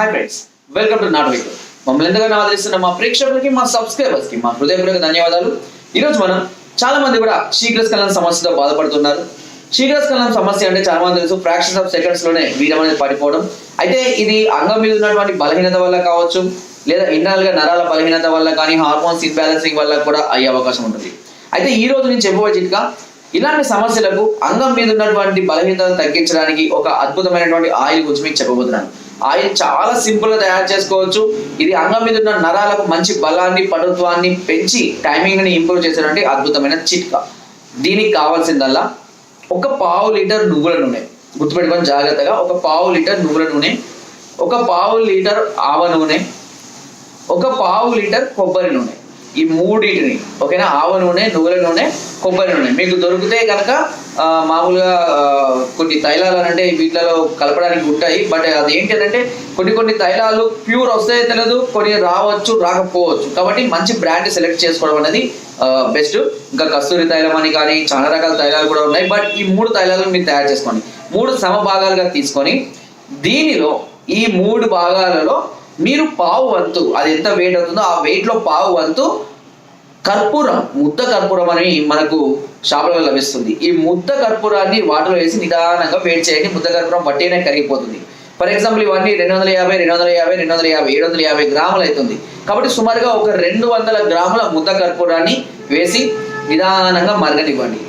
Hi friends welcome to నాట్ మమ్మల్ని ఎంతగానో ఆదరిస్తున్న మా ప్రేక్షకులకి మా సబ్స్క్రైబర్స్కి మా హృదయపూర్వక ధన్యవాదాలు. ఈరోజు మనం చాలా మంది కూడా శీఘ్రస్ఖలన సమస్యతో బాధపడుతున్నారు. శీఘ్రస్ఖలనం సమస్య అంటే చాలా మంది తెలుసు ఫ్రాక్షన్స్ ఆఫ్ సెకండ్స్లోనే వీరం అనేది పడిపోవడం. అయితే ఇది అంగం మీద ఉన్నటువంటి బలహీనత వల్ల కావచ్చు లేదా ఇంటర్నల్గా నరాల బలహీనత వల్ల కానీ హార్మోన్స్ ఇన్బ్యాలెన్సింగ్ వల్ల కూడా అయ్యే అవకాశం ఉంటుంది. అయితే ఈ రోజు నేను చెప్పబోయే చిట్కా ఇలాంటి సమస్యలకు అంగం మీద ఉన్నటువంటి బలహీనతను తగ్గించడానికి ఒక అద్భుతమైనటువంటి ఆయిల్ గురించి మీకు చెప్పబోతున్నాను. ఆయిల్ చాలా సింపుల్గా తయారు చేసుకోవచ్చు. ఇది అంగం మీద ఉన్న నరాలకు మంచి బలాన్ని పటుత్వాన్ని పెంచి టైమింగ్ని ఇంప్రూవ్ చేసేటువంటి అద్భుతమైన చిట్కా. దీనికి కావాల్సిందల్లా ఒక పావు లీటర్ నువ్వుల నూనె. గుర్తుపెట్టుకొని జాగ్రత్తగా ఒక పావు లీటర్ నువ్వుల నూనె ఒక పావు లీటర్ ఆవ నూనె ఒక పావు లీటర్ కొబ్బరి నూనె. ఈ మూడింటిని ఓకేనా? ఆవ నూనె నువ్వుల నూనె కొబ్బరి నూనె. మీకు దొరికితే కనుక మామూలుగా కొన్ని తైలాలు అంటే వీటిలో కలపడానికి ఉంటాయి. బట్ అది ఏంటంటే కొన్ని కొన్ని తైలాలు ప్యూర్ వస్తాయో తెలియదు కొన్ని రావచ్చు రాకపోవచ్చు. కాబట్టి మంచి బ్రాండ్ సెలెక్ట్ చేసుకోవడం అనేది బెస్ట్. ఇంకా కస్తూరి తైలం అని కానీ చాలా రకాల తైలాలు కూడా ఉన్నాయి. బట్ ఈ మూడు తైలాలను మీరు తయారు చేసుకోండి. మూడు సమభాగాలుగా తీసుకొని దీనిలో ఈ మూడు భాగాలలో మీరు పావు వంతు అది ఎంత వెయిట్ అవుతుందో ఆ వెయిట్లో లో పావు వంతు కర్పూరం ముద్ద కర్పూరం అని మనకు షాపులలో లభిస్తుంది. ఈ ముద్ద కర్పూరాన్ని వాటర్లో వేసి నిదానంగా వేడి చేయండి ముద్ద కర్పూరం బట్టినే కరిగిపోతుంది. ఫర్ ఎగ్జాంపుల్ ఇవన్నీ రెండు వందల యాభై రెండు వందల యాభై రెండు వందల యాభై ఏడు వందల యాభై గ్రాములు అవుతుంది. కాబట్టి సుమారుగా ఒక రెండు వందల గ్రాముల ముద్ద కర్పూరాన్ని వేసి నిదానంగా మరగనివ్వండి.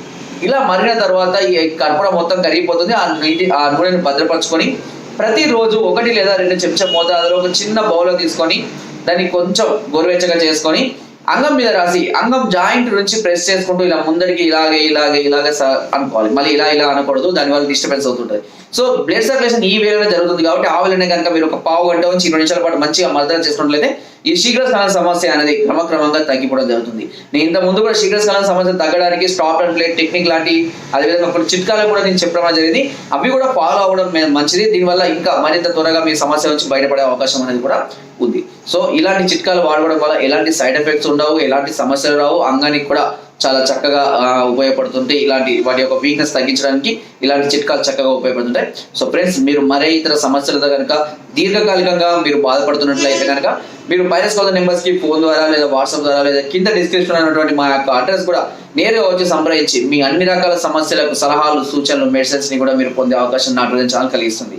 ఇలా మరిగిన తర్వాత ఈ కర్పూరం మొత్తం కరిగిపోతుంది ఆ నీటి ఆ నూనెను భద్రపరచుకొని ప్రతిరోజు ఒకటి లేదా రెండు చెంచా మోతాదులో ఒక చిన్న బౌల్లో తీసుకొని దాన్ని కొంచెం గోరువెచ్చగా చేసుకొని అంగం మీద రాసి అంగం జాయింట్ నుంచి ప్రెస్ చేసుకుంటూ ఇలా ముందరికి ఇలాగే ఇలాగే ఇలాగే అనుకోవాలి. మళ్ళీ ఇలా ఇలా అనకూడదు దానివల్ల డిస్టర్బెన్స్ అవుతుంటుంది. సో బ్లడ్ సర్క్యులేషన్ ఈ వేలోనే జరుగుతుంది కాబట్టి ఆ కనుక మీరు ఒక పావు గంట నుంచి ఇరవై నిమిషాల పాటు మంచిగా మర్దన చేసుకున్నట్లయితే ఈ శీఘ్రస్ఖలన సమస్య అనేది క్రమక్రమంగా తగ్గిపోవడం జరుగుతుంది. నేను ఇంత ముందు కూడా శీఘ్రస్ఖలన సమస్య తగ్గడానికి స్టాప్ అండ్ ప్లేట్ టెక్నిక్ లాంటి అదేవిధంగా కొన్ని చిట్కాలు కూడా నేను చెప్పడం జరిగింది. అవి కూడా ఫాలో అవ్వడం మంచిది. దీనివల్ల ఇంకా మరింత త్వరగా మీ సమస్య నుంచి బయటపడే అవకాశం అనేది కూడా ఉంది. సో ఇలాంటి చిట్కాలు వాడడం వల్ల ఎలాంటి సైడ్ ఎఫెక్ట్స్ ఉండవు ఎలాంటి సమస్యలు రావు అంగానికి కూడా చాలా చక్కగా ఉపయోగపడుతుంటాయి. ఉపయోగపడుతుంటే ఇలాంటి వాటి యొక్క వీక్నెస్ తగ్గించడానికి ఇలాంటి చిట్కాలు చక్కగా ఉపయోగపడుతుంటాయి. సో ఫ్రెండ్స్ మీరు మరే ఇతర సమస్యలతో కనుక దీర్ఘకాలికంగా మీరు బాధపడుతున్నట్లయితే కనుక మీరు పైరస్ కాల్ నెంబర్స్కి ఫోన్ ద్వారా లేదా వాట్సాప్ ద్వారా లేదా కింద డిస్క్రిప్షన్ ఉన్నటువంటి మా యొక్క అడ్రస్ కూడా నేరుగా వచ్చి సంప్రదించి మీ అన్ని రకాల సమస్యలకు సలహాలు సూచనలు మెడిసిన్స్ని కూడా మీరు పొందే అవకాశం నా ఛానల్ కలిగిస్తుంది.